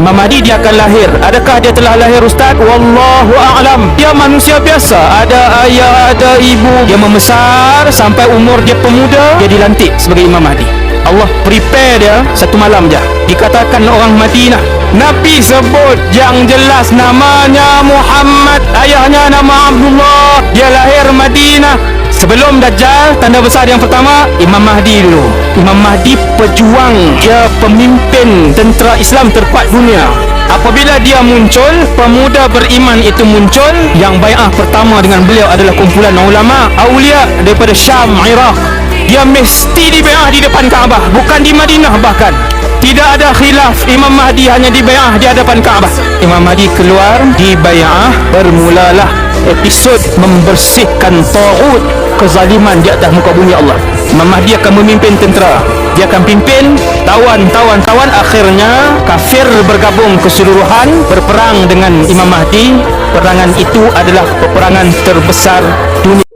Imam Mahdi dia akan lahir. Adakah dia telah lahir Ustaz? Wallahu a'lam. Dia manusia biasa. Ada ayah, ada ibu. Dia membesar Sampai umur dia pemuda. Dia dilantik sebagai Imam Mahdi. Allah prepare dia Satu malam je. Dikatakan orang Madinah Nabi sebut yang jelas namanya Muhammad Ayahnya nama Abdullah. Dia lahir Sebelum Dajjal Tanda besar yang pertama Imam Mahdi dulu. Imam Mahdi pejuang. Dia pemimpin tentera Islam terkuat dunia. Apabila dia muncul Pemuda beriman itu muncul. Yang bai'ah pertama dengan beliau adalah kumpulan ulama Aulia daripada Syam, Iraq. Dia mesti dibai'ah di depan Kaabah Bukan di Madinah bahkan. Tidak ada khilaf Imam Mahdi hanya dibai'ah di hadapan Kaabah. Imam Mahdi keluar dibai'ah Bermulalah episod membersihkan ta'ud Kezaliman di atas muka bumi Allah. Imam Mahdi akan memimpin tentera. Dia akan pimpin tawan-tawan-tawan Akhirnya kafir bergabung keseluruhan Berperang dengan Imam Mahdi. Perangan itu adalah peperangan terbesar dunia